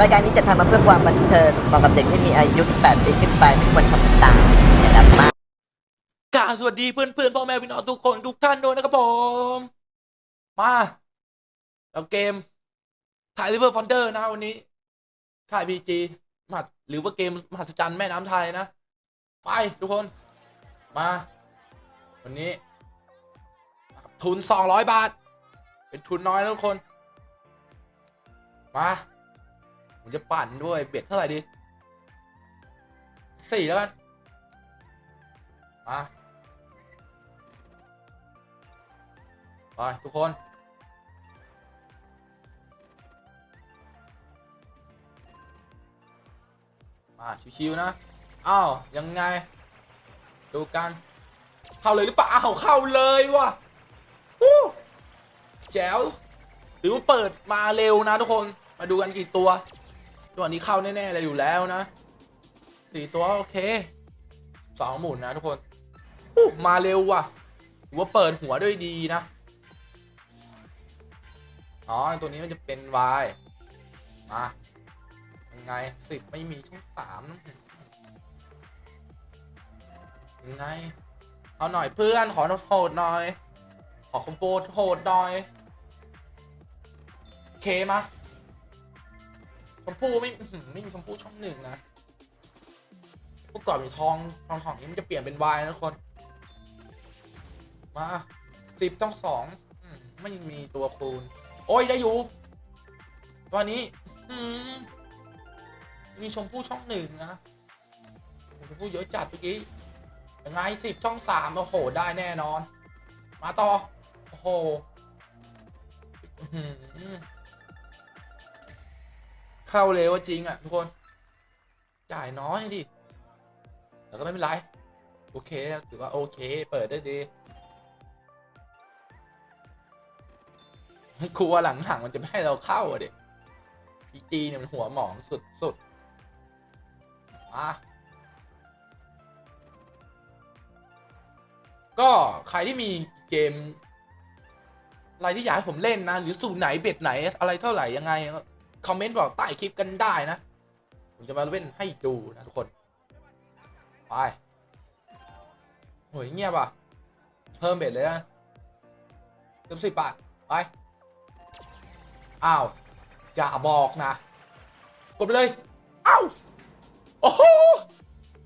รายการนี้จะทำมาเพื่อความบันเทิงเหมาะกับเด็กที่มีอายุ 18 ปีขึ้นไปไม่ควรทำตามอย่าดำมากกราบสวัสดีเพื่อนเพื่อนๆพ่อแม่พี่น้องทุกคนทุกท่านด้วยนะครับผม มากับเกมถ่ายริเวอร์ฟอนเดอร์นะวันนี้ถ่ายพีจีมหัดหรือว่าเกมมหัศจรรย์แม่น้ำไทยนะ ไปทุกคน มา วันนี้ ทุนสองร้อยบาท เป็นทุนน้อยนะทุกคน มา ผมจะปั่นด้วยเบ็ดเท่าไหร่ดีสี่แล้วกันมาไปทุกคนมาชิวๆนะ อ้าว ยังไง ดูกัน เข้าเลยหรือเปล่าอ้าวเข้าเลยว่ะอู้แจ๋วหรือว่าเปิดมาเร็วนะทุกคน มาดูกันกี่ตัว ตัวนี้เข้าแน่ๆเลยอยู่แล้วนะสี่ตัวโอเคสองหมุนนะทุกคนอู้มาเร็วว่ะถือว่าเปิดหัวด้วยดีนะอ๋อตัวนี้มันจะเป็น Y มายังไงสิบไม่มีช่องสามยังไงเอาหน่อยเพื่อนขอโหดหน่อย ขอคอมโบโหดหน่อย เคมา ชมพู่ไม่ไม่มีชมพู่ช่องหนึ่งนะเมื่อก่อนมีทองทองทองนี้มันจะเปลี่ยนเป็นวายนะคน มาสิบต้องสองไม่มีตัวคูณ โอ้ยได้อยู่ตัวนี้มีชมพู่ช่องหนึ่งนะชมพู่เยอะจัดเมื่อกี้ยังไงสิบช่องสามโอ้โหได้แน่นอน มาต่อ โอ้โห เข้าเร็วจริงอะทุกคน จ่ายน้อยดิแต่ก็ไม่เป็นไร โอเคถือว่าโอเค เปิดได้ดีกลัวหลังห่างมันจะไม่ให้เราเข้าอะเด็กพีจีเนี่ยมันหัวหมองสุดสุดมาก็ใครที่มีเกมอะไรที่อยากให้ผมเล่นนะ หรือสูตรไหนเบ็ดไหน อะไรเท่าไหร่ยังไง คอมเมนต์บอกใต้คลิปกันได้นะ ผมจะมาเล่นให้ดูนะทุกคน ไปโหยเงียบอะ เพิ่มเบ็ดเลยนะเติมสิบบาท ไป อ้าว อย่าบอกนะ กดไปเลย อ้าว โอ้โห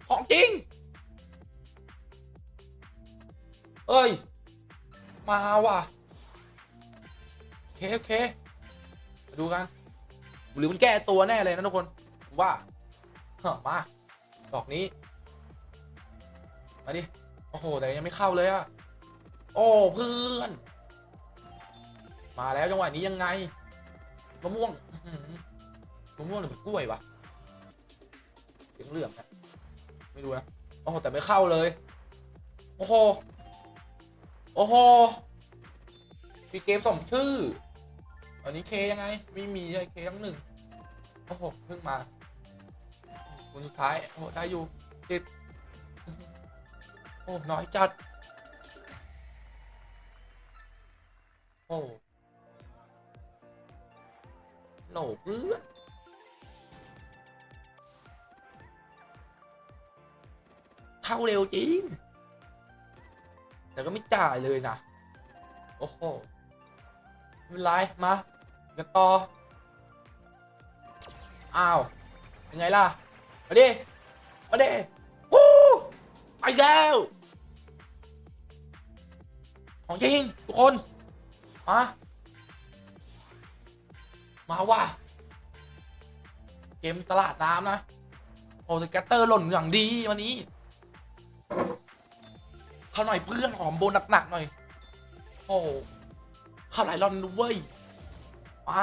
ของจริง เอ้ย มาว่ะ โอเค โอเค มาดูกัน หรือมันแก้ตัวแน่เลยนะทุกคนว่าเมาดอกนี้ มาดิ โอ้โห แต่ยังไม่เข้าเลยอะโอ้เพื่อน มาแล้วจังหวะนี้ยังไงมะม่วงมะม่วงหรือกล้วย วะเสียงเหลืองนะไม่รู้นะโอ้โหแต่ไม่เข้าเลย โอ้โห โอ้โหมีเกมสมชื่อ อันนี้เคยังไง ไม่มีเลยเคทั้งหนึ่งโอ้โหเพิ่งมาคนสุดท้ายโอ้ได้อยู่ติดโอ้น้อยจัด โอ้โหลเพื่อนเข้าเร็วจริง แต่ก็ไม่จ่ายเลยนะ โอ้โหไม่เป็นไรมา กันต่อ อ้าวยังไงล่ะ มาดิ มาดิฮู้ไปแล้ว ของจริง ทุกคน มา มาว่ะ เกมตลาดน้ำนะ โอ้สแกตเตอร์หล่นอย่างดีวันนี้เข้าหน่อยเพื่อนหอมโบนหนักๆหน่อย โอ้เข้าหลายรอนเว้ย มา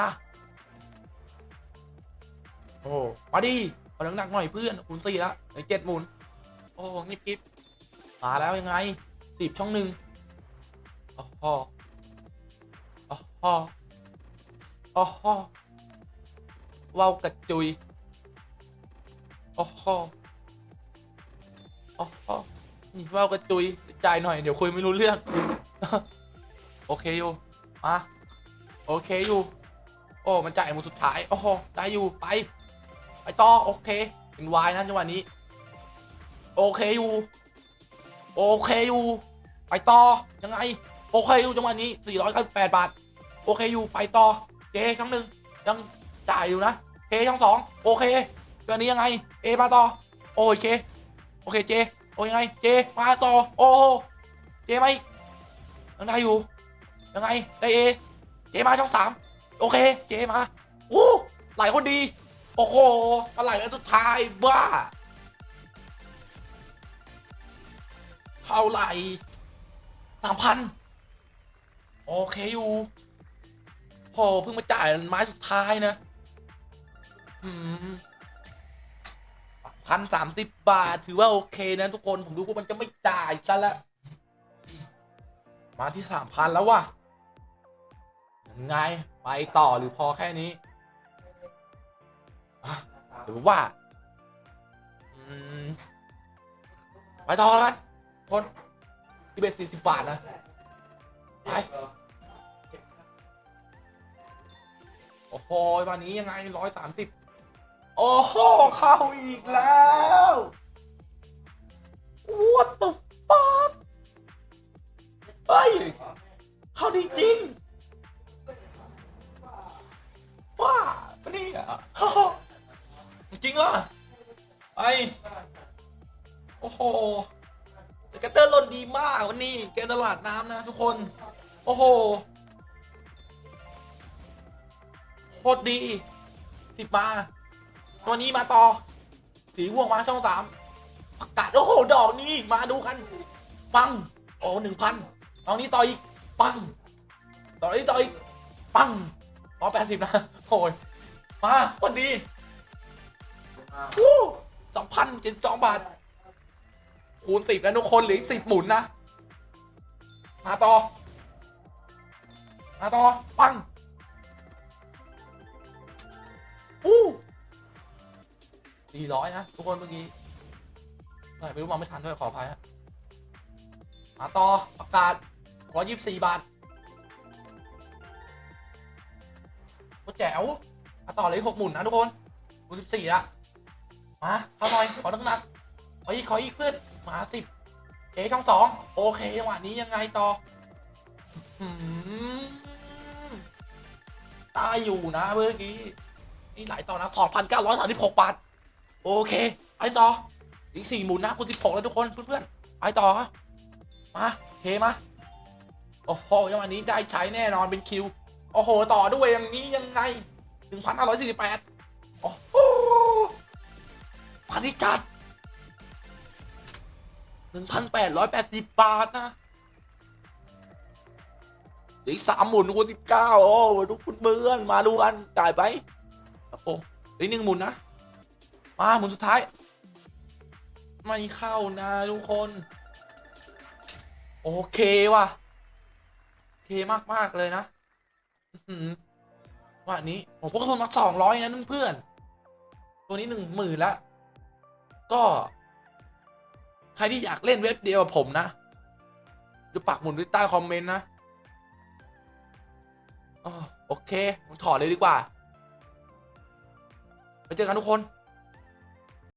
โอ้มาดิเอาหนักๆหน่อยเพื่อนคูณสี่ละในเจ็ดหมุน โอ้งีบกิบมาแล้วยังไงสิบช่องหนึ่งโอ้โหโอ้โหโอ้โหว้าวกระจุยโอ้โหโอ้โหนี่ว้าวกระจุยจ่ายหน่อย เดี๋ยวคุยไม่รู้เรื่อง โอเคอยู่มาโอเคอยู่ โอ้มันจ่ายมุนสุดท้าย โอ้โหได้อยู่ไปไปต่อโอเคเป็นวายนะจังหวะนี้ โอเคอยู่ โอเคอยู่ ไปต่อยังไง โอเคอยู่จังหวะนี้ 498 บาท โอเคอยู่ไปต่อเจช่องหนึ่งยังจ่ายอยู่นะเคช่องสองโอเคเดือนนี้ยังไง เอมาต่อ โอเค โอเคเจโอ้ยังไง เจมาต่อ โอ้โหเจมาอีกยังได้อยู่ยังไงได้เอเจมาช่องสาม โอเค เจมาโอ้ไหลคนดี โอ้โหมาไหลอันสุดท้ายบ้าเท่าไหร่สามพันโอเคอยู่โหเพิ่งมาจ่ายไม้สุดท้ายนะพันสามสิบบาท ถือว่าโอเคนะทุกคนผมดูว่ามันจะไม่จ่ายซะแล้ว มาที่สามพันแล้วว่ะ ไงไปต่อหรือพอแค่นี้หรือว่าไปต่อแล้วกันคนที่เบ็ดสี่สิบบาทนะ ไป โอ้โหวันนี้ยังไงร้อยสามสิบโอ้โห เข้าอีกแล้ว แต่กระเตอร์ลนดีมากวันนี้เกมตลาดน้ำนะทุกคน โอ้โหโคตรดีสิบมาตัวนี้มาต่อ สีม่วงมาช่องสามประกาศโอ้โหดอกนี้มาดูกัน ปังโอ้หนึ่งพันเอานี้ต่ออีก ปัง ต่อนี้ต่ออีก ปังอ๋อแปดสิบนะโอ้ยมาโคตรดีสองพันเจ็ดสองบาท คูณสิบแล้วทุกคนเหลืออีกสิบหมุนนะ มาต่อ มาต่อ ปังอู้สี่ร้อยนะ ทุกคนเมื่อกี้ไม่รู้มองไม่ทันด้วยขออภัยฮะมาต่อประกาศขอยี่สิบสี่บาทโคตรแจ๋วมาต่อเลยหกหมุนนะทุกคนหมุนสิบสี่ละมาเข้าหน่อยขอนักหนักๆขออีกขออีกเพื่อน มาสิบเอช่องสองโอเคจังหวะนี้ยังไงต่อหืมได้อยู่นะเมื่อกี้ นี่หลายต่อนะสองพันเก้าร้อยสามสิบหกบาท โอเคไปต่อ อีกสี่หมุนนะคุณสิบหกแล้วทุกคนเพื่อนๆไปต่อมาเทมา โอ้โหจังหวะนี้ได้ใช้แน่นอนเป็นคิว โอ้โห ต่อด้วยอย่างนี้ยังไงหนึ่งพันห้าร้อยสี่สิบแปดโอ้โหพันที่จัด หนึ่งพันแปดร้อยแปดสิบบาทนะเหลืออีกสามหมุนคูสิบเก้าโอ้ทุกคนเพื่อนมาดูกันจ่ายไปครับผมเหลือหนึ่งหมุนนะ มาหมุนสุดท้าย ไม่เข้านะทุกคน โอเคว่ะเคมากมากเลยนะว่านี้ผมพกทุนมาสองร้อยนะเพื่อน ตัวนี้หนึ่งหมื่นละก็ ใครที่อยากเล่นเว็บเดียวกับผมนะจะปักหมุดไว้ใต้คอมเมนต์นะโอเคผมถอดเลยดีกว่าไปเจอกันทุกคน